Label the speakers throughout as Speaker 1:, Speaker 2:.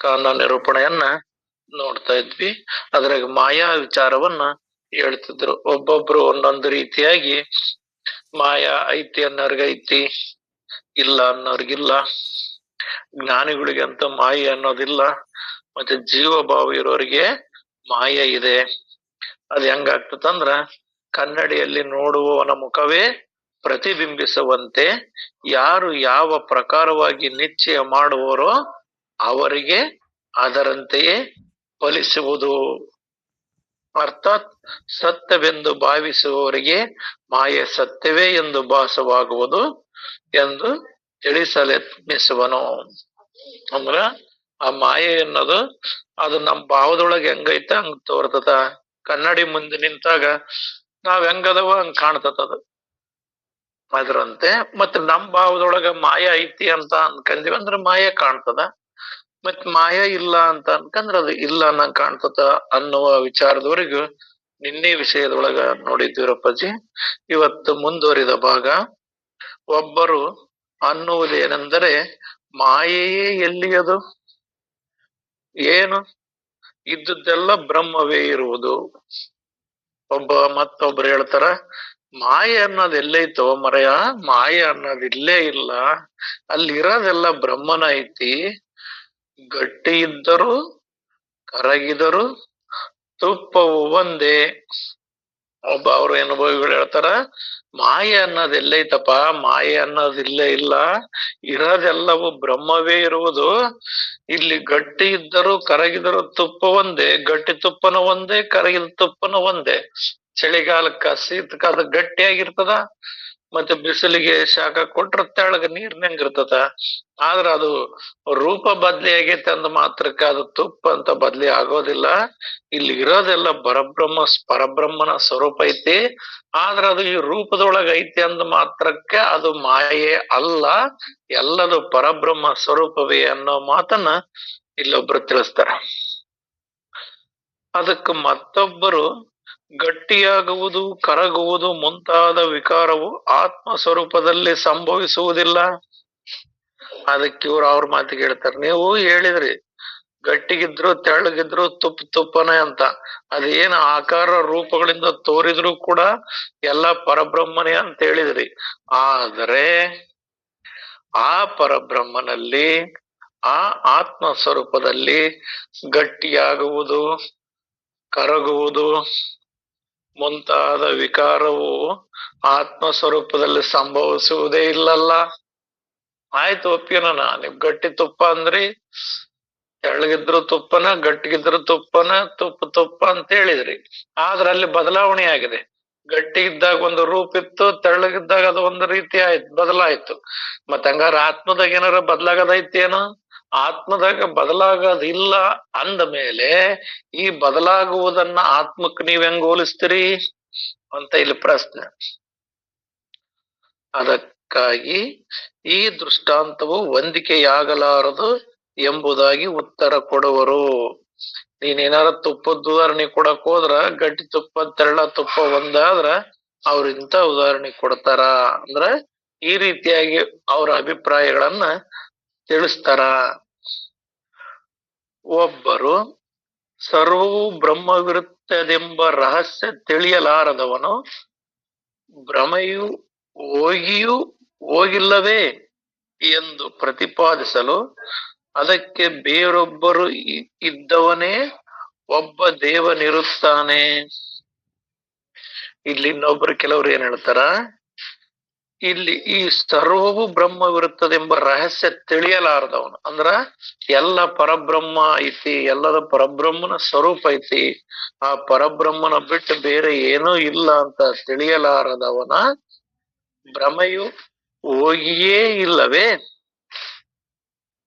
Speaker 1: ಕಾರಣ ನಿರೂಪಣೆಯನ್ನ ನೋಡ್ತಾ ಇದ್ವಿ. ಅದ್ರಾಗ ಮಾಯಾ ವಿಚಾರವನ್ನ ಹೇಳ್ತಿದ್ರು. ಒಬ್ಬೊಬ್ರು ಒಂದೊಂದು ರೀತಿಯಾಗಿ ಮಾಯಾ ಐತಿ ಅನ್ನೋರ್ಗೈತಿ ಇಲ್ಲ ಅನ್ನೋರ್ಗಿಲ್ಲ ಜ್ಞಾನಿಗಳಿಗೆ ಅಂತ ಮಾಯೆ ಅನ್ನೋದಿಲ್ಲ, ಮತ್ತೆ ಜೀವ ಭಾವ ಇರೋರಿಗೆ ಮಾಯ ಇದೆ. ಅದ್ ಹೆಂಗಾಗ್ತದಂದ್ರ ಕನ್ನಡಿಯಲ್ಲಿ ನೋಡುವವನ ಮುಖವೇ ಪ್ರತಿಬಿಂಬಿಸುವಂತೆ ಯಾರು ಯಾವ ಪ್ರಕಾರವಾಗಿ ನಿಶ್ಚಯ ಮಾಡುವರೋ ಅವರಿಗೆ ಅದರಂತೆಯೇ ಫಲಿಸುವುದು. ಅರ್ಥಾತ್ ಸತ್ಯವೆಂದು ಭಾವಿಸುವವರಿಗೆ ಮಾಯೆ ಸತ್ಯವೇ ಎಂದು ಭಾಸವಾಗುವುದು ಎಂದು ತಿಳಿಸಲೆತ್ನಿಸುವನು. ಅಂದ್ರ ಆ ಮಾಯೆ ಅನ್ನೋದು ಅದು ನಮ್ ಭಾವದೊಳಗೆ ಹೆಂಗೈತ ಹಂಗ್ ತೋರ್ತದ. ಕನ್ನಡಿ ಮುಂದೆ ನಿಂತಾಗ ನಾವ್ ಹೆಂಗದವ ಹಂಗ್ ಕಾಣ್ತದ ಅದು. ಅದ್ರಂತೆ ಮತ್ತೆ ನಮ್ ಭಾವದೊಳಗ ಮಾಯ ಐತಿ ಅಂತ ಅನ್ಕಂದಿವಿ ಅಂದ್ರ ಮಾಯ ಕಾಣ್ತದ. ಮತ್ ಮಾಯ ಇಲ್ಲ ಅಂತ ಅನ್ಕಂದ್ರ ಅದು ಇಲ್ಲ ಅನ್ನಂಗ್ ಕಾಣ್ತದ ಅನ್ನುವ ವಿಚಾರದವರೆಗೂ ನಿನ್ನೆ ವಿಷಯದೊಳಗ ನೋಡಿದ್ವಿರಪ್ಪಾಜಿ ಇವತ್ತು ಮುಂದುವರಿದ ಭಾಗ, ಒಬ್ಬರು ಅನ್ನುವುದೇನೆಂದರೆ ಮಾಯೆಯೇ ಎಲ್ಲಿಯದು ಏನು? ಇದ್ದುದೆಲ್ಲ ಬ್ರಹ್ಮವೇ ಇರುವುದು. ಒಬ್ಬ ಮತ್ತೊಬ್ರು ಹೇಳ್ತಾರ, ಮಾಯೆ ಅನ್ನೋದು ಎಲ್ಲೈತೋ ಮರೆಯ? ಮಾಯೆ ಅನ್ನೋದು ಇಲ್ಲೇ ಇಲ್ಲ. ಅಲ್ಲಿರೋದೆಲ್ಲ ಬ್ರಹ್ಮನ ಐತಿ. ಗಟ್ಟಿ ಇದ್ದರು ಕರಗಿದರು ತುಪ್ಪವು ಒಂದೇ. ಒಬ್ಬ ಅವ್ರ ಅನುಭವಿಗಳು ಹೇಳ್ತಾರ, ಮಾಯೆ ಅನ್ನೋದ್ ಎಲ್ಲೈತಪ್ಪ, ಮಾಯೆ ಅನ್ನೋದ್ ಇಲ್ಲೇ ಇಲ್ಲ. ಇರೋದೆಲ್ಲವೂ ಬ್ರಹ್ಮವೇ ಇರುವುದು. ಇಲ್ಲಿ ಗಟ್ಟಿ ಇದ್ದರು, ಕರಗಿದರು ತುಪ್ಪ ಒಂದೇ. ಗಟ್ಟಿ ತುಪ್ಪನ ಒಂದೇ, ಕರಗಿದ ತುಪ್ಪನ ಒಂದೇ. ಚಳಿಗಾಲಕ್ಕ ಅದು ಗಟ್ಟಿಯಾಗಿರ್ತದ. ಮತ್ತೆ ಬಿಸಿಲಿಗೆ ಶಾಖ ಕೊಟ್ರ ತೆಳಗ ನೀರ್ನಂಗ್ ಇರ್ತದ? ಆದ್ರ ಅದು ರೂಪ ಬದ್ಲಿ ಆಗೈತೆ ಅಂದ ಮಾತ್ರಕ್ಕ ಅದು ತುಪ್ಪ ಅಂತ ಬದ್ಲಿ ಆಗೋದಿಲ್ಲ. ಇಲ್ಲಿ ಇರೋದೆಲ್ಲ ಪರಬ್ರಹ್ಮ, ಪರಬ್ರಹ್ಮನ ಸ್ವರೂಪ ಐತಿ. ಆದ್ರ ಅದು ಈ ರೂಪದೊಳಗ ಐತಿ ಅಂದ ಮಾತ್ರಕ್ಕೆ ಅದು ಮಾಯೆ ಅಲ್ಲ. ಎಲ್ಲದು ಪರಬ್ರಹ್ಮ ಸ್ವರೂಪವೇ ಅನ್ನೋ ಮಾತನ್ನ ಇಲ್ಲೊಬ್ರು ತಿಳಿಸ್ತಾರ. ಅದಕ್ಕೆ ಮತ್ತೊಬ್ಬರು ಗಟ್ಟಿಯಾಗುವುದು, ಕರಗುವುದು ಮುಂತಾದ ವಿಕಾರವು ಆತ್ಮ ಸ್ವರೂಪದಲ್ಲಿ ಸಂಭವಿಸುವುದಿಲ್ಲ. ಅದಕ್ಕೆ ಇವ್ರು ಅವ್ರ ಮಾತು ಹೇಳ್ತಾರೆ ನೀವು ಹೇಳಿದ್ರಿ, ಗಟ್ಟಿಗಿದ್ರು ತೆಳ್ಳಗಿದ್ರು ತುಪ್ಪ ತುಪ್ಪನೆ ಅಂತ. ಅದೇನ ಆಕಾರ ರೂಪಗಳಿಂದ ತೋರಿದ್ರು ಕೂಡ ಎಲ್ಲ ಪರಬ್ರಹ್ಮನೇ ಅಂತ ಹೇಳಿದ್ರಿ. ಆದರೆ ಆ ಪರಬ್ರಹ್ಮನಲ್ಲಿ, ಆ ಆತ್ಮ ಸ್ವರೂಪದಲ್ಲಿ ಗಟ್ಟಿಯಾಗುವುದು, ಕರಗುವುದು ಮುಂತಾದ ವಿಕಾರವು ಆತ್ಮ ಸ್ವರೂಪದಲ್ಲಿ ಸಂಭವಿಸುವುದೇ ಇಲ್ಲಲ್ಲ. ಆಯ್ತು ಒಪ್ಪಿನ ನಿಮ್ ಗಟ್ಟಿ ತುಪ್ಪ ಅಂದ್ರಿ. ತೆಳ್ಳಗಿದ್ರು ತುಪ್ಪನ, ಗಟ್ಟಿಗಿದ್ರು ತುಪ್ಪನ, ತುಪ್ಪ ತುಪ್ಪ ಅಂತ ಹೇಳಿದ್ರಿ. ಆದ್ರೆ ಅಲ್ಲಿ ಬದಲಾವಣೆ ಆಗಿದೆ. ಗಟ್ಟಿ ಇದ್ದಾಗ ಒಂದು ರೂಪ ಇತ್ತು, ತೆಳ್ಳಗಿದ್ದಾಗ ಅದು ಒಂದು ರೀತಿ ಆಯ್ತು, ಬದಲಾಯ್ತು. ಮತ್ತ ಹಂಗಾರ ಆತ್ಮದಾಗ ಏನಾರ ಬದಲಾಗದೈತಿ ಏನು ಆತ್ಮದಾಗ ಬದಲಾಗೋದಿಲ್ಲ ಅಂದ ಮೇಲೆ ಈ ಬದಲಾಗುವುದನ್ನ ಆತ್ಮಕ್ ನೀವ್ ಹೆಂಗ್ ಹೋಲಿಸ್ತೀರಿ ಅಂತ ಇಲ್ಲಿ ಪ್ರಶ್ನೆ. ಅದಕ್ಕಾಗಿ ಈ ದೃಷ್ಟಾಂತವು ಹೊಂದಿಕೆಯಾಗಲಾರದು ಎಂಬುದಾಗಿ ಉತ್ತರ ಕೊಡುವರು. ನೀನೇನಾರ ತುಪ್ಪದ ಉದಾಹರಣೆ ಕೊಡಕ್ ಹೋದ್ರ ಗಟ್ಟಿ ತುಪ್ಪ, ತೆರಳ ತುಪ್ಪ ಒಂದಾದ್ರ ಅವ್ರ ಇಂತ ಉದಾಹರಣೆ ಕೊಡ್ತಾರ. ಅಂದ್ರ ಈ ರೀತಿಯಾಗಿ ಅವರ ಅಭಿಪ್ರಾಯಗಳನ್ನ ತಿಳಿಸ್ತಾರ. ಒಬ್ಬರು, ಸರ್ವವು ಬ್ರಹ್ಮವಿರುತ್ತದೆಂಬ ರಹಸ್ಯ ತಿಳಿಯಲಾರದವನು, ಭ್ರಮೆಯು ಹೋಗಿಯೂ ಹೋಗಿಲ್ಲವೇ ಎಂದು ಪ್ರತಿಪಾದಿಸಲು ಅದಕ್ಕೆ ಬೇರೊಬ್ಬರು ಇದ್ದವನೇ ಒಬ್ಬ ದೇವನಿರುತ್ತಾನೆ. ಇಲ್ಲಿ ಇನ್ನೊಬ್ರು ಕೆಲವರು ಏನ್ ಹೇಳ್ತಾರ? ಇಲ್ಲಿ ಈ ಸರ್ವವು ಬ್ರಹ್ಮವಿರುತ್ತದೆಂಬ ರಹಸ್ಯ ತಿಳಿಯಲಾರದವನು. ಅಂದ್ರ ಎಲ್ಲ ಪರಬ್ರಹ್ಮ ಐತಿ, ಎಲ್ಲದ ಪರಬ್ರಹ್ಮನ ಸ್ವರೂಪ ಐತಿ, ಆ ಪರಬ್ರಹ್ಮನ ಬಿಟ್ಟು ಬೇರೆ ಏನೂ ಇಲ್ಲ ಅಂತ ತಿಳಿಯಲಾರದವನ ಭ್ರಮೆಯು ಹೋಗಿಯೇ ಇಲ್ಲವೇ?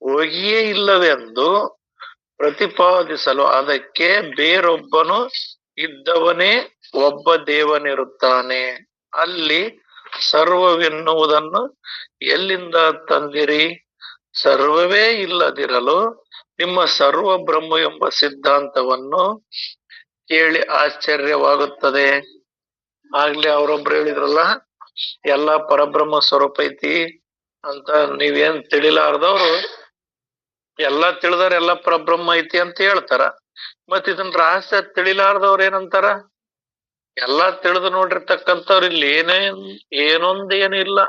Speaker 1: ಹೋಗಿಯೇ ಇಲ್ಲವೆಂದು ಪ್ರತಿಪಾದಿಸಲು ಅದಕ್ಕೆ ಬೇರೊಬ್ಬನು ಇದ್ದವನೇ ಒಬ್ಬ ದೇವನಿರುತ್ತಾನೆ. ಅಲ್ಲಿ ಸರ್ವವೆನ್ನುವುದನ್ನು ಎಲ್ಲಿಂದ ತಂದಿರಿ? ಸರ್ವವೇ ಇಲ್ಲದಿರಲು ನಿಮ್ಮ ಸರ್ವ ಬ್ರಹ್ಮ ಎಂಬ ಸಿದ್ಧಾಂತವನ್ನು ಕೇಳಿ ಆಶ್ಚರ್ಯವಾಗುತ್ತದೆ. ಆಗ್ಲೇ ಅವರೊಬ್ರು ಹೇಳಿದ್ರಲ್ಲ, ಎಲ್ಲಾ ಪರಬ್ರಹ್ಮ ಸ್ವರೂಪ ಐತಿ ಅಂತ ನೀವೇನ್ ತಿಳಿಲಾರ್ದವ್ರು, ಎಲ್ಲಾ ತಿಳಿದವ್ರ ಎಲ್ಲಾ ಪರಬ್ರಹ್ಮ ಐತಿ ಅಂತ ಹೇಳ್ತಾರ. ಮತ್ ರಹಸ್ಯ ತಿಳಿಲಾರ್ದವ್ರ ಏನಂತಾರ? ಎಲ್ಲಾ ತಿಳಿದು ನೋಡಿರ್ತಕ್ಕಂಥವ್ರು ಇಲ್ಲಿ ಏನೇನ್ ಏನೊಂದೇನಿಲ್ಲ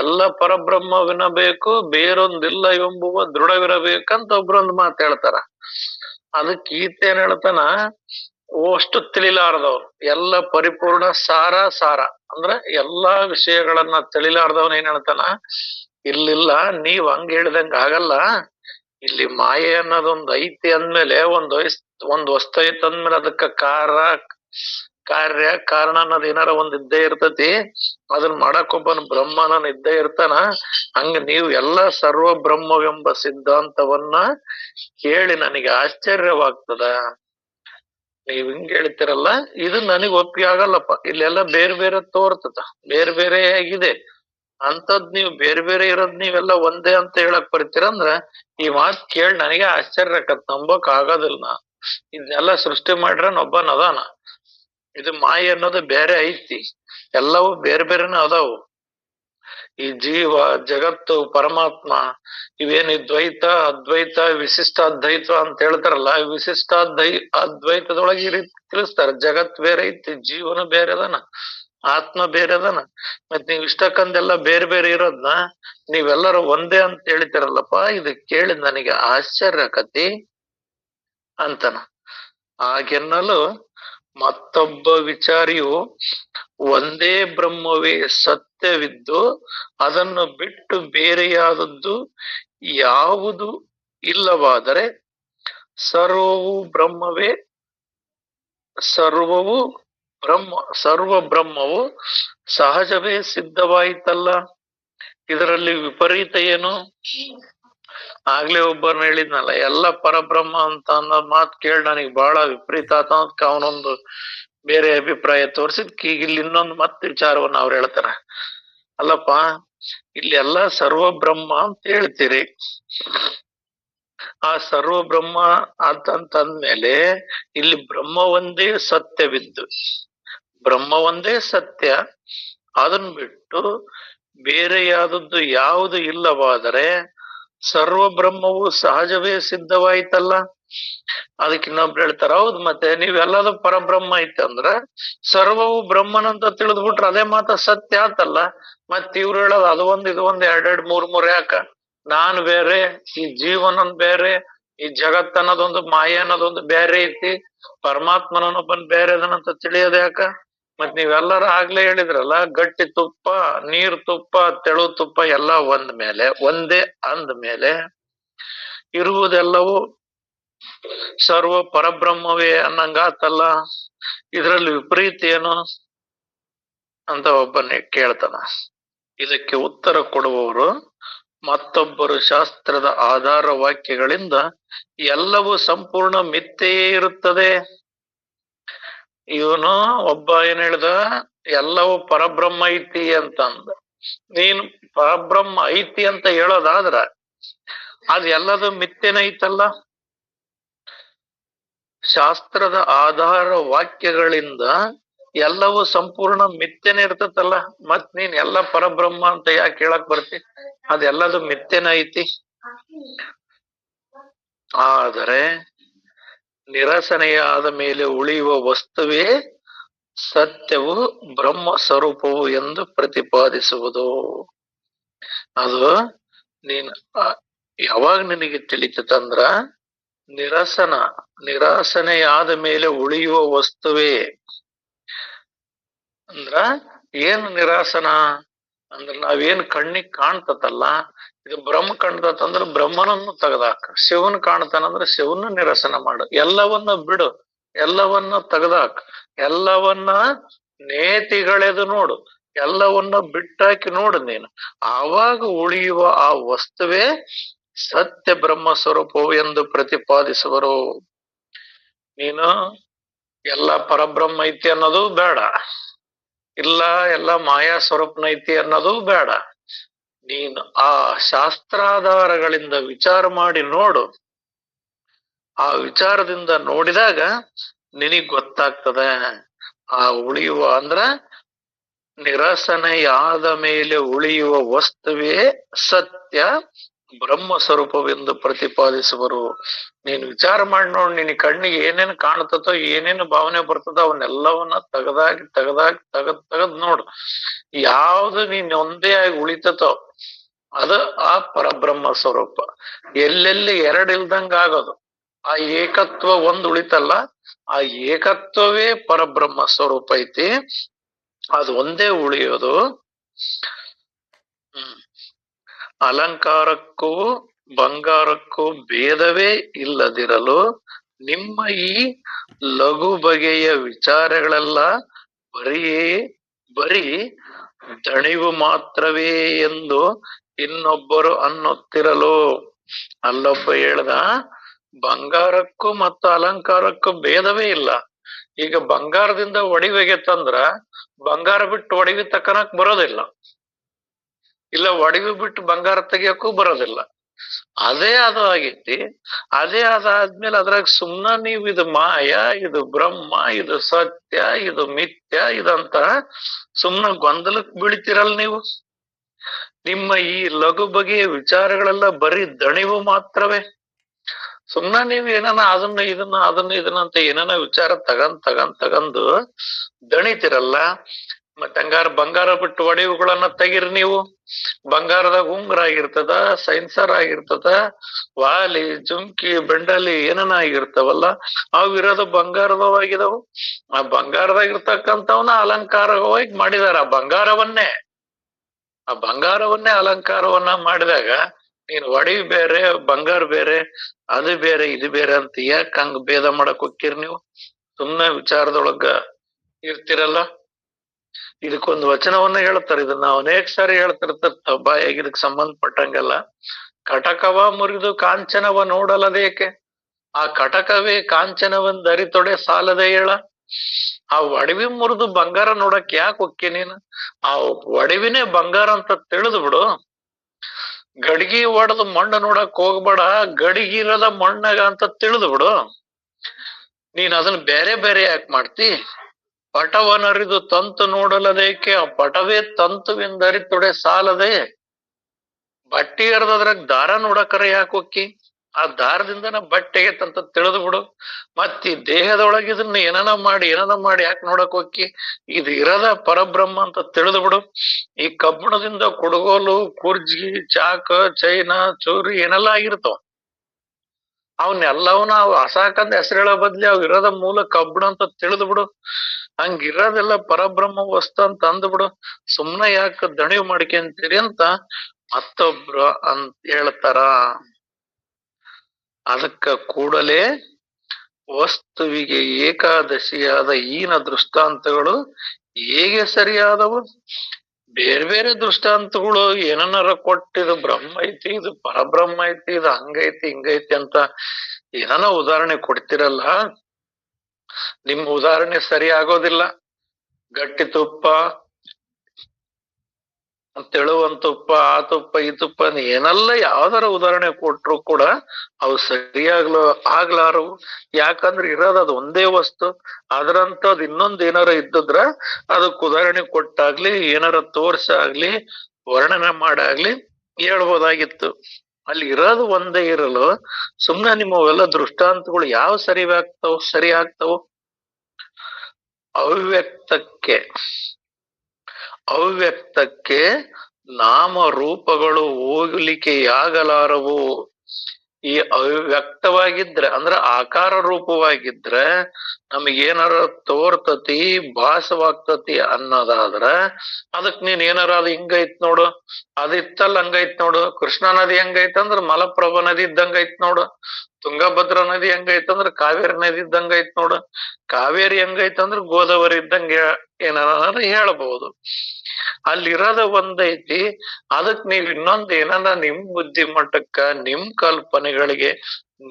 Speaker 1: ಎಲ್ಲ ಪರಬ್ರಹ್ಮವಿನಬೇಕು ಬೇರೊಂದಿಲ್ಲ ಎಂಬುವ ದೃಢವಿರಬೇಕಂತ ಒಬ್ರೊಂದ್ ಮಾತು ಹೇಳ್ತಾರ. ಅದಕ್ಕೆ ಈತ ಏನ್ ಹೇಳ್ತಾನ, ಅಷ್ಟು ತಿಳಿಲಾರ್ದವ್ರು ಎಲ್ಲ ಪರಿಪೂರ್ಣ ಸಾರ ಸಾರ. ಅಂದ್ರೆ ಎಲ್ಲಾ ವಿಷಯಗಳನ್ನ ತಿಳಿಲಾರ್ದವನ್ ಏನ್ ಹೇಳ್ತಾನ, ಇಲ್ಲಿಲ್ಲ, ನೀವ್ ಹಂಗ ಹೇಳ್ದಂಗ ಆಗಲ್ಲ. ಇಲ್ಲಿ ಮಾಯೆ ಅನ್ನೋದೊಂದ್ ಐತಿ ಅಂದ್ಮೇಲೆ ಒಂದ್ ವಯಸ್ ಒಂದ್ ವಸ್ತು ಐತಿ ಅಂದ್ಮೇಲೆ ಅದಕ್ಕ ಕಾರ ಕಾರ್ಯ ಕಾರಣ ಅನ್ನೋದ್ ಏನಾರ ಒಂದ್ ಇದ್ದೇ ಇರ್ತತಿ ಅದನ್ನ ಮಾಡಕೊಬ್ಬನ ಒಬ್ಬನ್ ಬ್ರಹ್ಮನ ಇದ್ದೇ ಇರ್ತಾನ, ಹಂಗ ನೀವು ಎಲ್ಲ ಸರ್ವ ಬ್ರಹ್ಮವೆಂಬ ಸಿದ್ಧಾಂತವನ್ನ ಕೇಳಿ ನನಗೆ ಆಶ್ಚರ್ಯವಾಗ್ತದ. ನೀವ್ ಹಿಂಗ್ ಹೇಳ್ತಿರಲ್ಲ, ಇದು ನನಗ್ ಒಪ್ಪಿಗೆ ಆಗಲ್ಲಪ್ಪ. ಇಲ್ಲೆಲ್ಲ ಬೇರೆ ಬೇರೆ ತೋರ್ತದ, ಬೇರೆ ಬೇರೆ ಆಗಿದೆ. ಅಂತದ್ ನೀವು ಬೇರೆ ಬೇರೆ ಇರೋದ್ ನೀವೆಲ್ಲ ಒಂದೇ ಅಂತ ಹೇಳಕ್ ಬರ್ತೀರಂದ್ರ ಈ ಮಾತ್ ಕೇಳಿ ನನಗೆ ಆಶ್ಚರ್ಯ ಆಕತ್ ನಂಬಕ್ ಆಗೋದಿಲ್ಲ ಇದನ್ನೆಲ್ಲ ಸೃಷ್ಟಿ ಮಾಡ್ರ ಒಬ್ಬನ್ ಅದಾನ. ಇದು ಮಾಯ ಅನ್ನೋದು ಬೇರೆ ಐತಿ. ಎಲ್ಲವೂ ಬೇರೆ ಬೇರೆನ ಅದಾವು. ಈ ಜೀವ, ಜಗತ್ತು, ಪರಮಾತ್ಮ ಇವೇನ್ ದ್ವೈತ, ಅದ್ವೈತ, ವಿಶಿಷ್ಟ, ಅದ್ವೈತ ಅಂತ ಹೇಳ್ತಾರಲ್ಲ ವಿಶಿಷ್ಟ, ಅದ್ವೈ, ಅದ್ವೈತದೊಳಗೆ ತಿಳಿಸ್ತಾರ. ಜಗತ್ ಬೇರೆ ಐತಿ, ಜೀವನ ಬೇರೆ ಅದನ, ಆತ್ಮ ಬೇರೆ ಅದನ. ಮತ್ ನೀವ್ ಇಷ್ಟಕ್ಕಂದೆಲ್ಲ ಬೇರೆ ಬೇರೆ ಇರೋದ್ನ ನೀವೆಲ್ಲರೂ ಒಂದೇ ಅಂತ ಹೇಳ್ತಿರಲ್ಲಪ್ಪ, ಇದು ಕೇಳಿ ನನಗೆ ಆಶ್ಚರ್ಯ ಆಕತಿ ಅಂತನ. ಹಾಗೆನ್ನಲು ಮತ್ತೊಬ್ಬ ವಿಚಾರಿಯು ಒಂದೇ ಬ್ರಹ್ಮವೇ ಸತ್ಯವಿದ್ದು ಅದನ್ನು ಬಿಟ್ಟು ಬೇರೆಯಾದದ್ದು ಯಾವುದು ಇಲ್ಲವಾದರೆ ಸರ್ವವು ಬ್ರಹ್ಮವೇ, ಸರ್ವವು ಬ್ರಹ್ಮ, ಸರ್ವ ಬ್ರಹ್ಮವು ಸಹಜವೇ ಸಿದ್ಧವಾಯಿತಲ್ಲ? ಇದರಲ್ಲಿ ವಿಪರೀತ ಏನು? ಆಗ್ಲೇ ಒಬ್ಬರನ್ನ ಹೇಳಿದ್ನಲ್ಲ, ಎಲ್ಲ ಪರಬ್ರಹ್ಮ ಅಂತ ಅನ್ನೋ ಮಾತ್ ಕೇಳಿ ನನಗೆ ಬಹಳ ವಿಪರೀತ ಆತ ಅಂತ ಅವನೊಂದು ಬೇರೆ ಅಭಿಪ್ರಾಯ ತೋರಿಸಿದ್. ಈಗ ಇಲ್ಲಿ ಇನ್ನೊಂದು ಮತ್ತೆ ವಿಚಾರವನ್ನ ಅವ್ರು ಹೇಳ್ತಾರ. ಅಲ್ಲಪ್ಪ, ಇಲ್ಲಿ ಎಲ್ಲ ಸರ್ವ ಬ್ರಹ್ಮ ಅಂತ ಹೇಳ್ತೀರಿ. ಆ ಸರ್ವ ಬ್ರಹ್ಮ ಅಂತಂತಂದ್ಮೇಲೆ ಇಲ್ಲಿ ಬ್ರಹ್ಮ ಒಂದೇ ಸತ್ಯವಿದ್ದು. ಬ್ರಹ್ಮ ಒಂದೇ ಸತ್ಯ. ಅದನ್ ಬಿಟ್ಟು ಬೇರೆಯಾದದ್ದು ಯಾವುದು ಇಲ್ಲವಾದರೆ ಸರ್ವ ಬ್ರಹ್ಮವು ಸಹಜವೇ ಸಿದ್ಧವಾಯ್ತಲ್ಲ? ಅದಕ್ಕೆ ಇನ್ನೊಬ್ರು ಹೇಳ್ತಾರ, ಹೌದು ಮತ್ತೆ ನೀವೆಲ್ಲದು ಪರಬ್ರಹ್ಮ ಐತಂದ್ರ ಸರ್ವವು ಬ್ರಹ್ಮನಂತ ತಿಳಿದ್ಬಿಟ್ರೆ ಅದೇ ಮಾತ ಸತ್ಯ ಆತಲ್ಲ? ಮತ್ ಇವ್ರು ಹೇಳೋದು ಅದು ಒಂದ್, ಇದು ಒಂದ್ ಎರಡೆರಡ್ ಮೂರ್ ಮೂರ್ ಯಾಕ? ನಾನ್ ಬೇರೆ, ಈ ಜೀವನನ್ ಬೇರೆ, ಈ ಜಗತ್ ಅನ್ನೋದೊಂದು ಮಾಯ ಅನ್ನೋದೊಂದು ಬೇರೆ ಐತಿ ಪರಮಾತ್ಮನೊಬ್ಬನ್ ಬೇರೆ ಅದನ್ನಂತ ತಿಳಿಯೋದ ಯಾಕ? ಮತ್ ನೀವೆಲ್ಲರೂ ಆಗ್ಲೇ ಹೇಳಿದ್ರಲ್ಲ, ಗಟ್ಟಿ ತುಪ್ಪ, ನೀರ್ ತುಪ್ಪ, ತೆಳು ತುಪ್ಪ ಎಲ್ಲ ಒಂದ್ ಮೇಲೆ, ಒಂದೇ ಅಂದ ಮೇಲೆ ಇರುವುದೆಲ್ಲವೂ ಸರ್ವ ಪರಬ್ರಹ್ಮವೇ ಅನ್ನಂಗಾತಲ್ಲ? ಇದ್ರಲ್ಲಿ ವಿಪರೀತ ಏನು ಅಂತ ಒಬ್ಬನೇ ಕೇಳ್ತಾನ. ಇದಕ್ಕೆ ಉತ್ತರ ಕೊಡುವವರು, ಮತ್ತೊಬ್ಬರು ಶಾಸ್ತ್ರದ ಆಧಾರ ವಾಕ್ಯಗಳಿಂದ ಎಲ್ಲವೂ ಸಂಪೂರ್ಣ ಮಿಥ್ಯೆಯೇ ಇರುತ್ತದೆ. ಇವನು ಒಬ್ಬ ಏನ್ ಹೇಳ್ದ, ಎಲ್ಲವೂ ಪರಬ್ರಹ್ಮ ಐತಿ ಅಂತ ಅಂದ ನೀನು ಪರಬ್ರಹ್ಮ ಐತಿ ಅಂತ ಹೇಳೋದಾದ್ರ, ಅದ್ ಎಲ್ಲದು ಮಿಥ್ಯನ ಐತಲ್ಲ? ಶಾಸ್ತ್ರದ ಆಧಾರ ವಾಕ್ಯಗಳಿಂದ ಎಲ್ಲವೂ ಸಂಪೂರ್ಣ ಮಿಥ್ಯನ ಇರ್ತತಲ್ಲ? ಮತ್ ನೀನ್ ಎಲ್ಲ ಪರಬ್ರಹ್ಮ ಅಂತ ಯಾಕೆ ಹೇಳಕ್ ಬರ್ತಿ? ಅದೆಲ್ಲದು ಮಿಥ್ಯೆನ ಐತಿ. ಆದರೆ ನಿರಸನೆಯಾದ ಮೇಲೆ ಉಳಿಯುವ ವಸ್ತುವೇ ಸತ್ಯವು ಬ್ರಹ್ಮ ಸ್ವರೂಪವು ಎಂದು ಪ್ರತಿಪಾದಿಸುವುದು. ಅದು ನೀನ್ ಯಾವಾಗ ನಿನಗೆ ತಿಳಿತಂದ್ರ ನಿರಸನ, ನಿರಾಸನೆಯಾದ ಮೇಲೆ ಉಳಿಯುವ ವಸ್ತುವೇ. ಅಂದ್ರ, ಏನ್ ನಿರಾಸನ? ಅಂದ್ರ ನಾವೇನ್ ಕಣ್ಣಿಗೆ ಕಾಣ್ತತಲ್ಲ ಇದು ಬ್ರಹ್ಮ ಕಾಣ್ತಂದ್ರೆ ಬ್ರಹ್ಮನನ್ನು ತೆಗೆದಾಕ. ಶಿವನ್ ಕಾಣ್ತಾನಂದ್ರೆ ಶಿವನ ನಿರಸನ ಮಾಡು. ಎಲ್ಲವನ್ನ ಬಿಡು. ಎಲ್ಲವನ್ನ ತೆಗೆದಾಕ. ಎಲ್ಲವನ್ನ ನೇತಿಗಳೆದು ನೋಡು. ಎಲ್ಲವನ್ನ ಬಿಟ್ಟಾಕಿ ನೋಡು ನೀನು. ಆವಾಗ ಉಳಿಯುವ ಆ ವಸ್ತುವೇ ಸತ್ಯ ಬ್ರಹ್ಮ ಸ್ವರೂಪವು ಎಂದು ಪ್ರತಿಪಾದಿಸುವರು. ನೀನು ಎಲ್ಲ ಪರಬ್ರಹ್ಮ ಐತಿ ಅನ್ನೋದು ಬೇಡ. ಇಲ್ಲ, ಎಲ್ಲ ಮಾಯಾ ಸ್ವರೂಪನ ಐತಿ ಅನ್ನೋದು ಬೇಡ. ನೀನು ಆ ಶಾಸ್ತ್ರಾಧಾರಗಳಿಂದ ವಿಚಾರ ಮಾಡಿ ನೋಡು. ಆ ವಿಚಾರದಿಂದ ನೋಡಿದಾಗ ನಿನಗ್ ಗೊತ್ತಾಗ್ತದೆ. ಆ ಉಳಿಯುವ ಅಂದ್ರ ನಿರಸನೆಯಾದ ಮೇಲೆ ಉಳಿಯುವ ವಸ್ತುವೇ ಸತ್ಯ. ಬ್ರಹ್ಮ ಸ್ವರೂಪವೆಂದು ಪ್ರತಿಪಾದಿಸುವರು. ನೀನ್ ವಿಚಾರ ಮಾಡಿ ನೋಡ್ ನಿನ್ ಕಣ್ಣಿಗೆ ಏನೇನು ಕಾಣ್ತತೋ, ಏನೇನು ಭಾವನೆ ಬರ್ತದೋ ಅವನ್ನೆಲ್ಲವನ್ನ ತೆಗದಾಗಿ ತೆಗದಾಗಿ, ತಗದ್, ತೆಗದ್ ನೋಡು. ಯಾವ್ದು ನೀನ್ ಒಂದೇ ಆಗಿ ಉಳಿತತೋ, ಅದು ಆ ಪರಬ್ರಹ್ಮ ಸ್ವರೂಪ. ಎಲ್ಲೆಲ್ಲಿ ಎರಡ್ ಇಲ್ದಂಗ ಆಗೋದು, ಆ ಏಕತ್ವ ಒಂದ್ ಉಳಿತಲ್ಲ, ಆ ಏಕತ್ವವೇ ಪರಬ್ರಹ್ಮ ಸ್ವರೂಪ ಐತಿ. ಅದು ಒಂದೇ ಉಳಿಯೋದು. ಹ್ಮ್. ಅಲಂಕಾರಕ್ಕೂ ಬಂಗಾರಕ್ಕೂ ಭೇದವೇ ಇಲ್ಲದಿರಲು ನಿಮ್ಮ ಈ ಲಘು ಬಗೆಯ ವಿಚಾರಗಳೆಲ್ಲ ಬರೀ ಬರೀ ದಣಿವು ಮಾತ್ರವೇ ಎಂದು ಇನ್ನೊಬ್ಬರು ಅನ್ನುತ್ತಿರಲು. ಅಲ್ಲೊಬ್ಬ ಹೇಳ್ದ, ಬಂಗಾರಕ್ಕೂ ಮತ್ತು ಅಲಂಕಾರಕ್ಕೂ ಭೇದವೇ ಇಲ್ಲ. ಈಗ ಬಂಗಾರದಿಂದ ಒಡವೆಗೆ ತಂದ್ರ ಬಂಗಾರ ಬಿಟ್ಟು ಒಡವೆ ತಕ್ಕನಕ್ ಬರೋದಿಲ್ಲ. ಇಲ್ಲ, ಒಡವಿ ಬಿಟ್ಟು ಬಂಗಾರ ತೆಗಿಯಕ್ಕೂ ಬರೋದಿಲ್ಲ. ಅದೇ ಅದು ಆಗೈತಿ. ಅದೇ ಅದಾದ್ಮೇಲೆ ಅದ್ರಾಗ ಸುಮ್ನ ನೀವು ಇದು ಮಾಯ, ಇದು ಬ್ರಹ್ಮ, ಇದು ಸತ್ಯ, ಇದು ಮಿಥ್ಯ, ಇದಂತ ಸುಮ್ನ ಗೊಂದಲಕ್ ಬೀಳ್ತಿರಲ್ ನೀವು. ನಿಮ್ಮ ಈ ಲಘು ಬಗೆಯ ವಿಚಾರಗಳೆಲ್ಲ ಬರೀ ದಣಿವು ಮಾತ್ರವೇ. ಸುಮ್ನ ನೀವು ಏನನ ಅದನ್ನ ಇದನ್ನ ಅದನ್ನ ಇದನ್ನ ಅಂತ ಏನನ ವಿಚಾರ ತಗಂದ್ ತಗಂದ್ ತಗಂದು ದಣಿತಿರಲ್ಲ. ಮತ್ತೆ ಹಂಗಾರ ಬಂಗಾರ ಬಿಟ್ಟು ಒಡೆಯುಗಳನ್ನ ತೆಗಿರಿ ನೀವು. ಬಂಗಾರದಾಗ ಉಂಗ್ರ ಆಗಿರ್ತದ ಸೈನ್ಸರ್ ಆಗಿರ್ತದ, ವಾಲಿ ಜುಂಕಿ ಬೆಂಡಲಿ ಏನನ ಆಗಿರ್ತಾವಲ್ಲ ಅವು ಇರೋದು ಬಂಗಾರದವಾಗಿದವು. ಆ ಬಂಗಾರದಾಗ ಇರ್ತಕ್ಕಂಥವನ್ನ ಅಲಂಕಾರವಾಗಿ ಮಾಡಿದಾರ. ಆ ಬಂಗಾರವನ್ನೇ ಆ ಬಂಗಾರವನ್ನೇ ಅಲಂಕಾರವನ್ನ ಮಾಡಿದಾಗ ನೀನ್ ಒಡವಿ ಬೇರೆ, ಬಂಗಾರ ಬೇರೆ, ಅದು ಬೇರೆ, ಇದು ಬೇರೆ ಅಂತ ಯಾಕೆ ಹಂಗ ಭೇದ ಮಾಡಕ್ ಹೋಗ್ತೀರಿ ನೀವು? ಸುಮ್ನೆ ವಿಚಾರದೊಳಗ ಇರ್ತಿರಲ್ಲ? ಇದಕ್ಕೊಂದು ವಚನವನ್ನ ಹೇಳ್ತಾರೆ. ಇದನ್ನ ಅನೇಕ ಸಾರಿ ಹೇಳ್ತಿರ್ತಾರ. ಬಾಯಾಗಿ ಇದಕ್ ಸಂಬಂಧಪಟ್ಟಂಗೆಲ್ಲ. ಕಟಕವ ಮುರಿದು ಕಾಂಚನವ ನೋಡಲದೇಕೆ ಆ ಕಟಕವೇ ಕಾಂಚನವನ್ ಅರಿತೊಡೆ ಸಾಲದೆ ಹೇಳ ಆ ಒಡವಿ ಮುರಿದು ಬಂಗಾರ ನೋಡಕ್ ಯಾಕೆ ಹೊಕ್ಕೆ ನೀನು? ಆ ಒಡವಿನೇ ಬಂಗಾರ ಅಂತ ತಿಳಿದು ಬಿಡು. ಗಡಿಗೆ ಒಡೆದು ಮಣ್ಣು ನೋಡಕ್ ಹೋಗ್ಬೇಡ. ಗಡಿಗಿರದ ಮಣ್ಣಗ ಅಂತ ತಿಳಿದು ಬಿಡು. ನೀನ್ ಅದನ್ನ ಬೇರೆ ಬೇರೆ ಯಾಕೆ ಮಾಡ್ತಿ? ಪಟವನರಿದು ತಂತು ನೋಡಲದೇಕೆ? ಆ ಪಟವೇ ತಂತುವಿಂದರಿತೊಡೆ ಸಾಲದೆ. ಬಟ್ಟೆ ಅರ್ದದ್ರಾಗ ದಾರ ನೋಡಕರೆ ಯಾಕೋಕ್ಕಿ ಆ ದಾರದಿಂದನ ಬಟ್ಟೆಗೆ ತಂತ ತಿಳಿದು ಬಿಡು. ಮತ್ತೆ ಈ ದೇಹದೊಳಗೆ ಇದನ್ನ ಏನನ ಮಾಡಿ ಏನನ ಮಾಡಿ ಯಾಕೆ ನೋಡಕ್ ಇದು ಇರದ ಪರಬ್ರಹ್ಮ ಅಂತ ತಿಳಿದು ಬಿಡು. ಈ ಕಬ್ಬಣದಿಂದ ಕುಡುಗೋಲು, ಕುರ್ಜಿ, ಚಾಕ, ಚೈನ, ಚೂರಿ ಏನೆಲ್ಲ ಆಗಿರ್ತಾವ. ಅವನ್ನೆಲ್ಲವನ್ನ ಅವು ಹಸಾಕಂದ ಹೇಳೋ ಬದ್ಲಿ ಅವ್ ಇರದ ಮೂಲ ಕಬ್ಬಣ ಅಂತ ತಿಳಿದು ಬಿಡು. ಹಂಗಿರೋದೆಲ್ಲ ಪರಬ್ರಹ್ಮ ವಸ್ತು ಅಂತ ಅಂದ್ಬಿಡು. ಸುಮ್ನೆ ಯಾಕ ದಣಿವು ಮಾಡ್ಕೊಂತೀರಿ ಅಂತ ಮತ್ತೊಬ್ರು ಅಂತ ಹೇಳ್ತಾರ. ಅದಕ್ಕ ಕೂಡಲೇ ವಸ್ತುವಿಗೆ ಏಕಾದಶಿಯಾದ ಈನ ದೃಷ್ಟಾಂತಗಳು ಹೇಗೆ ಸರಿಯಾದವು? ಬೇರೆ ಬೇರೆ ದೃಷ್ಟಾಂತಗಳು ಏನನ್ನಾರ ಕೊಟ್ಟಿದು ಬ್ರಹ್ಮ ಐತಿ, ಇದು ಪರಬ್ರಹ್ಮ ಐತಿ, ಇದು ಹಂಗೈತಿ, ಹಿಂಗೈತಿ ಅಂತ ಏನನ ಉದಾಹರಣೆ ಕೊಡ್ತಿರಲ್ಲ. ನಿಮ್ಮ ಉದಾಹರಣೆ ಸರಿ ಆಗೋದಿಲ್ಲ. ಗಟ್ಟಿ ತುಪ್ಪ, ತೆಳುವಂತ ತುಪ್ಪ, ಆ ತುಪ್ಪ, ಈ ತುಪ್ಪ ಏನೆಲ್ಲ ಯಾವ್ದಾರ ಉದಾಹರಣೆ ಕೊಟ್ರು ಕೂಡ ಅವು ಸರಿಯಾಗ್ಲ ಆಗ್ಲಾರವು ಯಾಕಂದ್ರೆ ಇರೋದು ಅದು ಒಂದೇ ವಸ್ತು. ಅದ್ರಂತದ್ ಇನ್ನೊಂದ್ ಏನಾರ ಇದ್ದಿದ್ರ ಅದಕ್ ಉದಾಹರಣೆ ಕೊಟ್ಟಾಗ್ಲಿ, ಏನಾರ ತೋರ್ಸಾಗ್ಲಿ, ವರ್ಣನೆ ಮಾಡಾಗ್ಲಿ ಹೇಳ್ಬೋದಾಗಿತ್ತು. ಅಲ್ಲಿ ಇರೋದು ಒಂದೇ ಇರಲು ಸುಮ್ನೆ ನಿಮ್ಮವೆಲ್ಲ ದೃಷ್ಟಾಂತಗಳು ಯಾವ ಸರಿ ಆಗ್ತಾವ ಸರಿ ಆಗ್ತಾವ? ಅವ್ಯಕ್ತಕ್ಕೆ. ಅವ್ಯಕ್ತಕ್ಕೆ ನಾಮ ರೂಪಗಳು ಹೋಗ್ಲಿಕ್ಕೆಯಾಗಲಾರವು ಈ ಅವ್ಯಕ್ತವಾಗಿದ್ರೆ, ಅಂದ್ರ ಆಕಾರ ರೂಪವಾಗಿದ್ರೆ ನಮಗೇನಾರ ತೋರ್ತತಿ, ಭಾಸವಾಗ್ತತಿ ಅನ್ನೋದಾದ್ರ, ಅದಕ್ ನೀನ್ ಏನಾರ ಅದು ಹಿಂಗೈತ್ ನೋಡು. ಅದಿತ್ತಲ್ಲ ಹಂಗೈತ್ ನೋಡು. ಕೃಷ್ಣಾ ನದಿ ಹೆಂಗೈತ್ ಅಂದ್ರ ಮಲಪ್ರಭಾ ನದಿ ಇದ್ದಂಗೈತ್ ನೋಡು. ತುಂಗಭದ್ರಾ ನದಿ ಹೆಂಗೈತಂದ್ರ ಕಾವೇರಿ ನದಿ ಇದ್ದಂಗ ಐತ್ ನೋಡ. ಕಾವೇರಿ ಹೆಂಗೈತಂದ್ರ ಗೋದಾವರಿ ಇದ್ದಂಗೆ ಏನಾರ ಹೇಳಬಹುದು ಅಲ್ಲಿರೋದ ಒಂದೈತಿ, ಅದಕ್ ನೀವ್ ಇನ್ನೊಂದ್ ಏನಾರ ನಿಮ್ ಬುದ್ಧಿ ಮಟ್ಟಕ್ಕ, ನಿಮ್ ಕಲ್ಪನೆಗಳಿಗೆ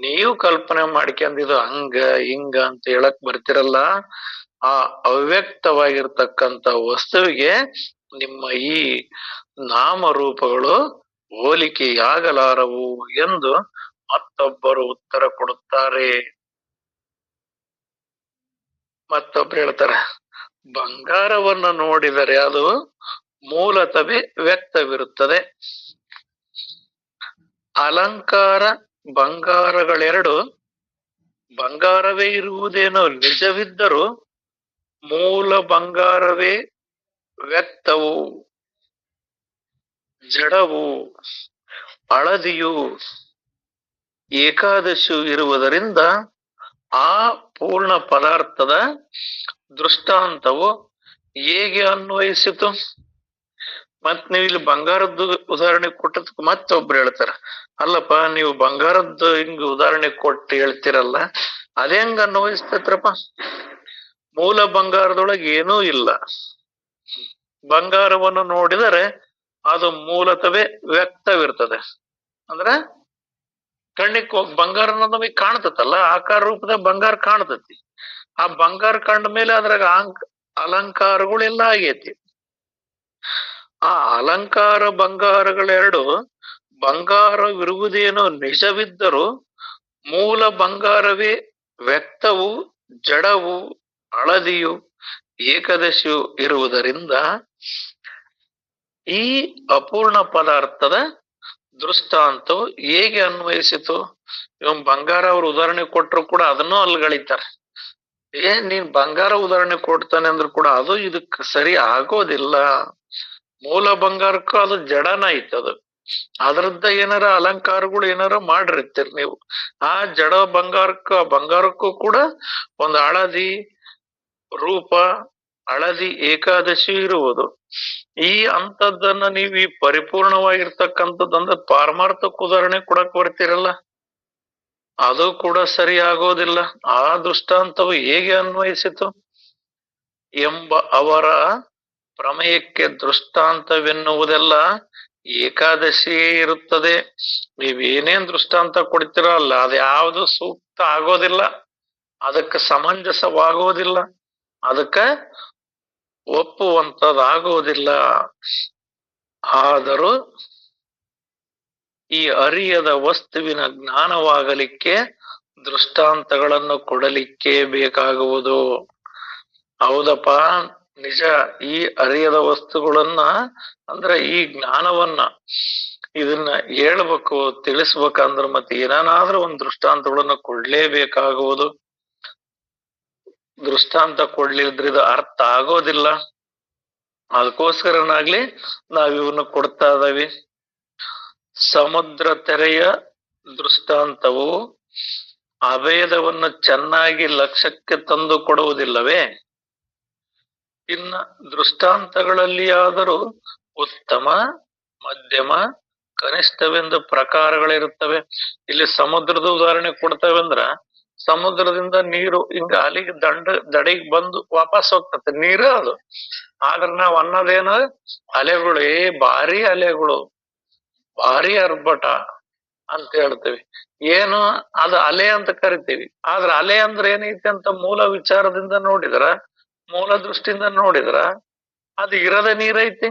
Speaker 1: ನೀವು ಕಲ್ಪನೆ ಮಾಡ್ಕೊಂಡಿದ್ದು ಹಂಗ, ಹಿಂಗ ಅಂತ ಹೇಳಕ್ ಬರ್ತಿರಲ್ಲ. ಆ ಅವ್ಯಕ್ತವಾಗಿರ್ತಕ್ಕಂತ ವಸ್ತುವಿಗೆ ನಿಮ್ಮ ಈ ನಾಮರೂಪಗಳು ಹೋಲಿಕೆಯಾಗಲಾರವು ಎಂದು ಮತ್ತೊಬ್ಬರು ಉತ್ತರ ಕೊಡುತ್ತಾರೆ. ಮತ್ತೊಬ್ರು ಹೇಳ್ತಾರೆ, ಬಂಗಾರವನ್ನು ನೋಡಿದರೆ ಅದು ಮೂಲತವೇ ವ್ಯಕ್ತವಿರುತ್ತದೆ. ಅಲಂಕಾರ, ಬಂಗಾರಗಳೆರಡು ಬಂಗಾರವೇ ಇರುವುದೇನೋ ನಿಜವಿದ್ದರೂ ಮೂಲ ಬಂಗಾರವೇ ವ್ಯಕ್ತವು. ಜಡವು ಹಳದಿಯು ಏಕಾದಶಿಯು ಇರುವುದರಿಂದ ಆ ಪೂರ್ಣ ಪದಾರ್ಥದ ದೃಷ್ಟಾಂತವು ಹೇಗೆ ಅನ್ವಯಿಸಿತು? ಮತ್ ನೀವು ಇಲ್ಲಿ ಬಂಗಾರದ್ದು ಉದಾಹರಣೆ ಕೊಟ್ಟದಕ್ಕೆ ಮತ್ತೊಬ್ರು ಹೇಳ್ತಾರ. ಅಲ್ಲಪ್ಪ, ನೀವು ಬಂಗಾರದ್ದು ಹಿಂಗ್ ಉದಾಹರಣೆ ಕೊಟ್ಟು ಹೇಳ್ತಿರಲ್ಲ, ಅದೇ ಹೆಂಗ ಅನ್ವಯಿಸ್ತೈತ್ರಪ್ಪ ಮೂಲ ಬಂಗಾರದೊಳಗೆ ಏನೂ ಇಲ್ಲ. ಬಂಗಾರವನ್ನು ನೋಡಿದರೆ ಅದು ಮೂಲತವೇ ವ್ಯಕ್ತವಿರ್ತದೆ. ಅಂದ್ರೆ ಕಣ್ಣಿಗೆ ಬಂಗಾರ ನಮಗೆ ಕಾಣ್ತತಲ್ಲ ಆಕಾರ ರೂಪದ ಬಂಗಾರ ಕಾಣ್ತತಿ. ಆ ಬಂಗಾರ ಕಂಡ ಮೇಲೆ ಅದ್ರಾಗ ಅಲಂಕಾರಗಳೆಲ್ಲ ಆಗೇತಿ. ಆ ಅಲಂಕಾರ ಬಂಗಾರಗಳೆರಡು ಬಂಗಾರವಿರುವುದೇನೋ ನಿಜವಿದ್ದರೂ ಮೂಲ ಬಂಗಾರವೇ ವ್ಯಕ್ತವು ಜಡವು ಹಳದಿಯು ಏಕದಶಿಯು ಇರುವುದರಿಂದ ಈ ಅಪೂರ್ಣ ಪದಾರ್ಥದ ದೃಷ್ಟಾಂತವು ಹೇಗೆ ಅನ್ವಯಿಸಿತು? ಇವನ್ ಬಂಗಾರ ಅವ್ರ ಉದಾಹರಣೆ ಕೊಟ್ಟರು ಕೂಡ ಅದನ್ನೂ ಅಲ್ಗಳಿತಾರೆ ಏ, ನೀನ್ ಬಂಗಾರ ಉದಾಹರಣೆ ಕೊಡ್ತಾನೆ ಅಂದ್ರು ಕೂಡ ಅದು ಇದಕ್ ಸರಿ ಆಗೋದಿಲ್ಲ. ಮೂಲ ಬಂಗಾರಕ್ಕೂ ಅದು ಜಡನ ಐತೆ ಅದು. ಅದರದ್ದ ಏನಾರ ಅಲಂಕಾರಗಳು ಏನಾರ ಮಾಡಿರ್ತೀರಿ ನೀವು. ಆ ಜಡ ಬಂಗಾರಕ್ಕೂ ಆ ಬಂಗಾರಕ್ಕೂ ಕೂಡ ಒಂದು ಹಳದಿ ರೂಪ ಹಳದಿ ಏಕಾದಶಿ ಇರುವುದು. ಈ ಅಂತದ್ದನ್ನ ನೀವು ಈ ಪರಿಪೂರ್ಣವಾಗಿರ್ತಕ್ಕಂಥದ್ದಂದ್ರೆ ಪಾರಮಾರ್ಥಕ್ಕೆ ಉದಾಹರಣೆ ಕೊಡಕ್ ಬರ್ತೀರಲ್ಲ ಅದು ಕೂಡ ಸರಿ ಆಗೋದಿಲ್ಲ. ಆ ದೃಷ್ಟಾಂತವು ಹೇಗೆ ಅನ್ವಯಿಸಿತು? ಎಂಬ ಅವರ ಪ್ರಮೇಯಕ್ಕೆ ದೃಷ್ಟಾಂತವೆನ್ನುವುದೆಲ್ಲ ಏಕಾದಶಿಯೇ ಇರುತ್ತದೆ. ನೀವೇನೇನ್ ದೃಷ್ಟಾಂತ ಕೊಡ್ತೀರೋ ಅಲ್ಲ ಯಾವುದು ಸೂಕ್ತ ಆಗೋದಿಲ್ಲ. ಅದಕ್ಕೆ ಸಮಂಜಸವಾಗೋದಿಲ್ಲ. ಅದಕ್ಕ ಒಪ್ಪುವಂತದಾಗೋದಿಲ್ಲ ಆದರೂ ಈ ಅರಿಯದ ವಸ್ತುವಿನ ಜ್ಞಾನವಾಗಲಿಕ್ಕೆ ದೃಷ್ಟಾಂತಗಳನ್ನು ಕೊಡಲಿಕ್ಕೆ ಬೇಕಾಗುವುದು. ಹೌದಪ್ಪ, ನಿಜ. ಈ ಅರಿಯದ ವಸ್ತುಗಳನ್ನ, ಅಂದ್ರೆ ಈ ಜ್ಞಾನವನ್ನ ಇದನ್ನ ಹೇಳ್ಬೇಕು, ತಿಳಿಸ್ಬೇಕಂದ್ರ ಮತ್ತೆ ಏನಾದ್ರೂ ಒಂದ್ ದೃಷ್ಟಾಂತಗಳನ್ನ ಕೊಡ್ಲೇಬೇಕಾಗುವುದು. ದೃಷ್ಟಾಂತ ಕೊಡ್ಲಿಲ್ದ್ರೆ ಇದು ಅರ್ಥ ಆಗೋದಿಲ್ಲ. ಅದಕ್ಕೋಸ್ಕರನಾಗ್ಲಿ ನಾವ್ ಇವನ್ನ ಕೊಡ್ತಾ ಇದಾವೆ. ಸಮುದ್ರ ತೆರೆಯ ದೃಷ್ಟಾಂತವು ಅಭೇದವನ್ನು ಚೆನ್ನಾಗಿ ಲಕ್ಷ್ಯಕ್ಕೆ ತಂದು ಕೊಡುವುದಿಲ್ಲವೇ? ಇನ್ನ ದೃಷ್ಟಾಂತಗಳಲ್ಲಿಯಾದರೂ ಉತ್ತಮ, ಮಧ್ಯಮ, ಕನಿಷ್ಠವೆಂದು ಪ್ರಕಾರಗಳಿರುತ್ತವೆ. ಇಲ್ಲಿ ಸಮುದ್ರದ ಉದಾಹರಣೆ ಕೊಡ್ತೇವೆ ಅಂದ್ರ ಸಮುದ್ರದಿಂದ ನೀರು ಹಿಂಗ ಅಲ್ಲಿಗೆ ದಂಡ, ದಡಿಗೆ ಬಂದು ವಾಪಸ್ ಹೋಗ್ತತೆ ನೀರ ಅದು. ಆದ್ರ ನಾವ್ ಅನ್ನೋದೇನ ಅಲೆಗಳು, ಏ ಭಾರಿ ಅಲೆಗಳು, ಭಾರಿ ಅರ್ಭಟ ಅಂತ ಹೇಳ್ತೀವಿ. ಏನು ಅದು ಅಲೆ ಅಂತ ಕರಿತೀವಿ. ಆದ್ರ ಅಲೆ ಅಂದ್ರೆ ಏನೈತಿ ಅಂತ ಮೂಲ ವಿಚಾರದಿಂದ ನೋಡಿದ್ರ, ಮೂಲ ದೃಷ್ಟಿಯಿಂದ ನೋಡಿದ್ರ, ಅದು ಇರದ ನೀರೈತಿ.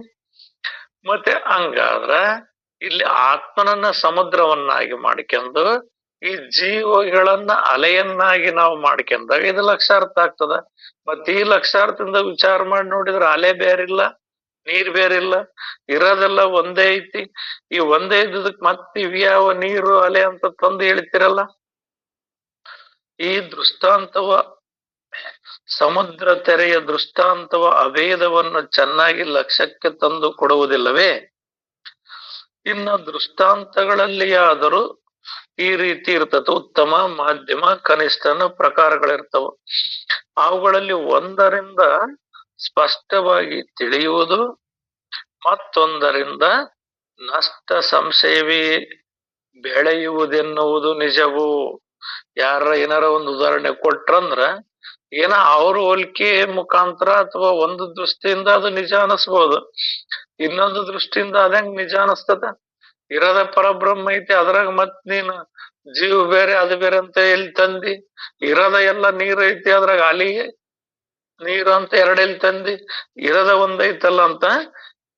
Speaker 1: ಮತ್ತೆ ಹಂಗಾದ್ರ ಇಲ್ಲಿ ಆತ್ಮನನ್ನ ಸಮುದ್ರವನ್ನಾಗಿ ಮಾಡ್ಕೊಂಡು ಈ ಜೀವಗಳನ್ನ ಅಲೆಯನ್ನಾಗಿ ನಾವು ಮಾಡ್ಕೊಂಡಾಗ ಇದು ಲಕ್ಷಾರ್ಥ ಆಗ್ತದ. ಮತ್ತೆ ಈ ಲಕ್ಷಾರ್ಥದಿಂದ ವಿಚಾರ ಮಾಡಿ ನೋಡಿದ್ರೆ ಅಲೆ ಬೇರಿಲ್ಲ, ನೀರ್ ಬೇರಿಲ್ಲ, ಇರೋದೆಲ್ಲ ಒಂದೇ ಐತಿ. ಈ ಒಂದೇ ಇದ್ದಕ್ ಮತ್ತೆ ಇವ್ಯಾವ ನೀರು ಅಲೆ ಅಂತ ತಂದು ಹೇಳ್ತಿರಲ್ಲ? ಈ ದೃಷ್ಟಾಂತವ ಸಮುದ್ರ ತೆರೆಯ ದೃಷ್ಟಾಂತವ ಅಭೇದವನ್ನು ಚೆನ್ನಾಗಿ ಲಕ್ಷ್ಯಕ್ಕೆ ತಂದು ಕೊಡುವುದಿಲ್ಲವೇ? ಇನ್ನ ದೃಷ್ಟಾಂತಗಳಲ್ಲಿಯಾದರೂ ಈ ರೀತಿ ಇರ್ತದೆ. ಉತ್ತಮ ಮಾಧ್ಯಮ, ಕನಿಷ್ಠನ ಪ್ರಕಾರಗಳಿರ್ತವ. ಅವುಗಳಲ್ಲಿ ಒಂದರಿಂದ ಸ್ಪಷ್ಟವಾಗಿ ತಿಳಿಯುವುದು, ಮತ್ತೊಂದರಿಂದ ನಷ್ಟ ಸಂಶಯವೇ ಬೆಳೆಯುವುದೆನ್ನುವುದು ನಿಜವು. ಯಾರ ಏನಾರ ಒಂದು ಉದಾಹರಣೆ ಕೊಟ್ರಂದ್ರ, ಏನ ಅವ್ರ ಹೋಲಿಕೆ ಮುಖಾಂತರ ಅಥವಾ ಒಂದು ದೃಷ್ಟಿಯಿಂದ ಅದು ನಿಜ ಅನಿಸ್ಬೋದು. ಇನ್ನೊಂದು ದೃಷ್ಟಿಯಿಂದ ಅದಂಗ್ ನಿಜ ಅನಿಸ್ತದ. ಇರದ ಪರಬ್ರಹ್ಮ ಐತಿ, ಅದ್ರಾಗ ಮತ್ ನೀನು ಜೀವ ಬೇರೆ, ಅದು ಬೇರೆ ಅಂತ ಎಲ್ಲಿ ತಂದಿ? ಇರದ ಎಲ್ಲ ನೀರ್ ಐತಿ, ಅದ್ರಾಗ ಆಲಿ ನೀರು ಅಂತ ಎರಡೆಲ್ಲಿ ತಂದಿ? ಇರದ ಒಂದೈತಲ್ಲ ಅಂತ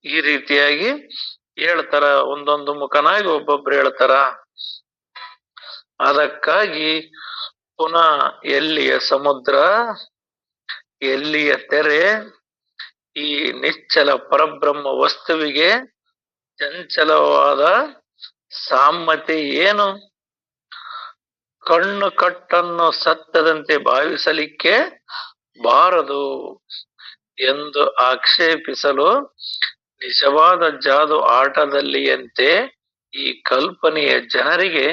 Speaker 1: ಈ ರೀತಿಯಾಗಿ ಹೇಳ್ತಾರ. ಒಂದೊಂದು ಮುಖನಾಗಿ ಒಬ್ಬೊಬ್ರು ಹೇಳ್ತಾರ. ಅದಕ್ಕಾಗಿ ಪುನಃ ಎಲ್ಲಿಯ ಸಮುದ್ರ, ಎಲ್ಲಿಯ ತೆರೆ, ಈ ನಿಶ್ಚಲ ಪರಬ್ರಹ್ಮ ವಸ್ತುವಿಗೆ ಚಂಚಲವಾದ ಸಾಮ್ಯತೆ ಏನು? ಕಣ್ಣು ಕಟ್ಟನ್ನು ಸತ್ತದಂತೆ ಭಾವಿಸಲಿಕ್ಕೆ ಬಾರದು ಎಂದು ಆಕ್ಷೇಪಿಸಲು ನಿಜವಾದ ಜಾದು ಆಟದಲ್ಲಿಯಂತೆ ಈ ಕಲ್ಪನೆಯ ಜನರಿಗೆ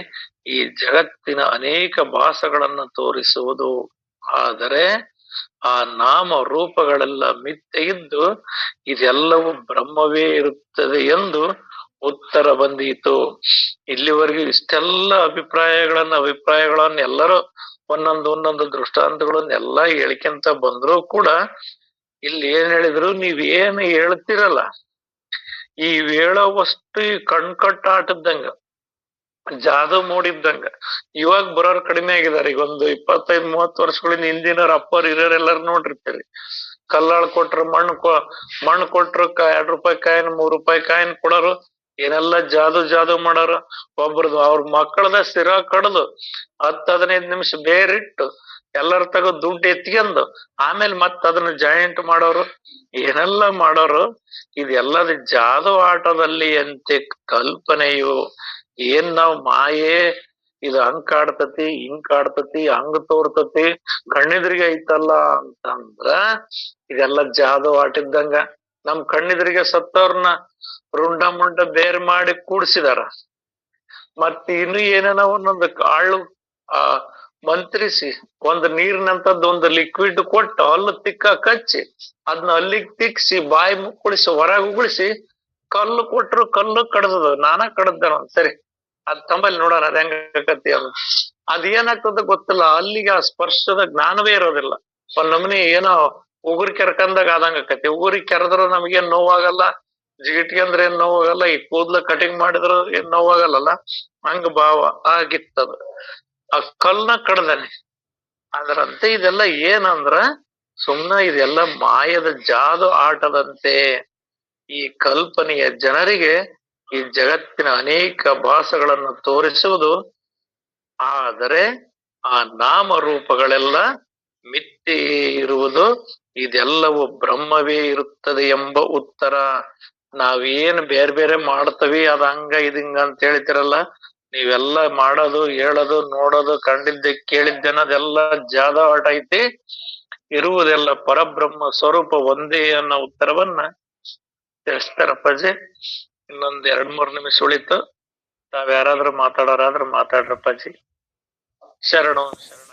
Speaker 1: ಈ ಜಗತ್ತಿನ ಅನೇಕ ಭಾಸಗಳನ್ನು ತೋರಿಸುವುದು. ಆದರೆ ಆ ನಾಮ ರೂಪಗಳೆಲ್ಲ ಮಿಥ್ಯೆ ಇದ್ದು ಇದೆಲ್ಲವೂ ಬ್ರಹ್ಮವೇ ಇರುತ್ತದೆ ಎಂದು ಉತ್ತರ ಬಂದೀತು. ಇಲ್ಲಿವರೆಗೂ ಇಷ್ಟೆಲ್ಲ ಅಭಿಪ್ರಾಯಗಳನ್ನ ಅಭಿಪ್ರಾಯಗಳನ್ನ ಎಲ್ಲರೂ ಒಂದೊಂದು ಒಂದೊಂದು ದೃಷ್ಟಾಂತಗಳನ್ನ ಎಲ್ಲಾ ಹೇಳ್ಕೊಂತ ಬಂದ್ರು ಕೂಡ ಇಲ್ಲಿ ಏನ್ ಹೇಳಿದ್ರು ನೀವ್ ಏನ್ ಹೇಳ್ತಿರಲ್ಲ. ಈ ಹೇಳೋವಷ್ಟು ಈ ಕಣ್ಕಟ್ಟಾಟದ್ದಂಗ ಜಾದು ಮೂಡಿದ್ದಂಗ ಇವಾಗ ಬರೋರು ಕಡಿಮೆ ಆಗಿದ್ದಾರೆ ಈಗ ಒಂದು ಇಪ್ಪತ್ತೈದ್ ಮೂವತ್ ವರ್ಷಗಳಿಂದ ಹಿಂದಿನವ್ರ ಅಪ್ಪರ್ ಎಲ್ಲಾರು ನೋಡಿರ್ತೀರಿ. ಕಲ್ಲಾಳ್ ಕೊಟ್ರ ಮಣ್ಣು ಕೊ ಮಣ್ಣು ಕೊಟ್ರು ಎರಡ್ ರೂಪಾಯಿ ಕಾಯಿನ್, ಮೂರ್ ರೂಪಾಯಿ ಕಾಯಿನ್ ಕೊಡೋರು, ಏನೆಲ್ಲ ಜಾದು ಜಾದು ಮಾಡೋರು, ಒಬ್ರದು ಅವ್ರ ಮಕ್ಕಳದ ಸ್ಥಿರ ಕಡ್ದು ಹತ್ತ್, ಹದಿನೈದ್ ನಿಮಿಷ ಬೇರಿಟ್ಟು ಎಲ್ಲರ ತಗೋ ದುಡ್ಡು ಎತ್ಕೊಂಡು ಆಮೇಲೆ ಮತ್ತ ಅದನ್ನ ಜಾಯಿಂಟ್ ಮಾಡೋರು, ಏನೆಲ್ಲ ಮಾಡೋರು, ಇದೆಲ್ಲದ ಜಾದು ಆಟದಲ್ಲಿ ಅಂತೆ ಕಲ್ಪನೆಯು ಏನ್ ನಾವ್ ಮಾಯೆ, ಇದು ಹಂಗ್ ಕಾಡ್ತತಿ, ಹಿಂಗ್ ಕಾಡ್ತತಿ, ಹಂಗ್ ತೋರ್ತತಿ, ಕಣ್ಣಿದ್ರಿಗೆ ಐತಲ್ಲ ಅಂತಂದ್ರ ಇದೆಲ್ಲ ಜಾದು ಆಟಿದ್ದಂಗ ನಮ್ ಕಣ್ಣಿದ್ರಿಗೆ ಸತ್ತವ್ರನ್ನ ರುಂಡ ಮುಂಡ ಬೇರ್ ಮಾಡಿ ಕೂಡ್ಸಿದಾರ. ಮತ್ ಇನ್ನು ಏನೇನೋ ಒಂದೊಂದು ಕಾಳು, ಆ, ಮಂತ್ರಿಸಿ ಒಂದ್ ನೀರಿನಂತದ್ದು ಒಂದು ಲಿಕ್ವಿಡ್ ಕೊಟ್ಟು ಹಲ್ಲು ತಿಕ್ಕ ಕಚ್ಚಿ ಅದನ್ನ ಅಲ್ಲಿಗ್ ತಿಕ್ಸಿ, ಬಾಯಿ ಮುಕ್ಕುಳಿಸಿ, ಹೊರಗ್ ಉಗುಳಿಸಿ ಕಲ್ಲು ಕೊಟ್ರು ಕಲ್ಲು ಕಡ್ದದ, ನಾನ ಕಡ್ದ ಸರಿ. ಅದ್ ತಂಬಲ್ಲಿ ನೋಡೋಣ, ಅದ್ ಕತ್ತಿ ಅಂತ. ಅದ ಏನಾಗ್ತದ ಗೊತ್ತಿಲ್ಲ, ಅಲ್ಲಿಗೆ ಆ ಸ್ಪರ್ಶದ ಜ್ಞಾನವೇ ಇರೋದಿಲ್ಲ. ಒಂದ್ ನಮ್ನಿ ಏನೋ ಉಗುರಿ ಕೆರ್ಕಂದಾಗ ಆದಂಗ ಆಕತಿ. ಉಗುರಿ ಕೆರೆದ್ರ ನಮ್ಗೇನ್ ನೋವಾಗಲ್ಲ, ಜಿಗಿಟ್ಗೆ ಅಂದ್ರೆ ಏನ್ ನೋವಾಗಲ್ಲ, ಈ ಕೂದ್ಲ ಕಟಿಂಗ್ ಮಾಡಿದ್ರು ಏನ್ ನೋವಾಗಲ್ಲ ಹಂಗ ಭಾವ ಆಗಿತ್ತದ. ಆ ಕಲ್ನ ಕಡ್ದಾನೆ. ಅದರಂತೆ ಇದೆಲ್ಲ ಏನಂದ್ರ, ಸುಮ್ನ ಇದೆಲ್ಲ ಮಾಯದ ಜಾದು ಆಟದಂತೆ. ಈ ಕಲ್ಪನೆಯ ಜನರಿಗೆ ಈ ಜಗತ್ತಿನ ಅನೇಕ ಭಾಸಗಳನ್ನು ತೋರಿಸುವುದು, ಆದರೆ ಆ ನಾಮ ರೂಪಗಳೆಲ್ಲ ಮಿತ್ತಿ ಇರುವುದು, ಇದೆಲ್ಲವೂ ಬ್ರಹ್ಮವೇ ಇರುತ್ತದೆ ಎಂಬ ಉತ್ತರ. ನಾವೇನು ಬೇರೆ ಬೇರೆ ಮಾಡ್ತವಿ, ಅದ ಹಂಗ ಇದಿಂಗ ಅಂತ ಹೇಳ್ತಿರಲ್ಲ. ನೀವೆಲ್ಲ ಮಾಡೋದು, ಹೇಳೋದು, ನೋಡೋದು, ಕಂಡಿದ್ದೆ, ಕೇಳಿದ್ದೆ ಅನ್ನೋದೆಲ್ಲ ಜಾದ ಐತಿ. ಇರುವುದೆಲ್ಲ ಪರಬ್ರಹ್ಮ ಸ್ವರೂಪ ಒಂದೇ ಅನ್ನೋ ಉತ್ತರವನ್ನ ತಿಳಿಸ್ತಾರಪ್ಪಾಜಿ ಇನ್ನೊಂದ್ ಎರಡ್ ಮೂರ್ ನಿಮಿಷ ಉಳಿತು. ತಾವ್ ಯಾರಾದ್ರೂ ಮಾತಾಡೋರಾದ್ರೂ ಮಾತಾಡ್ರಪ್ಪಾಜಿ. ಶರಣು ಶರಣ.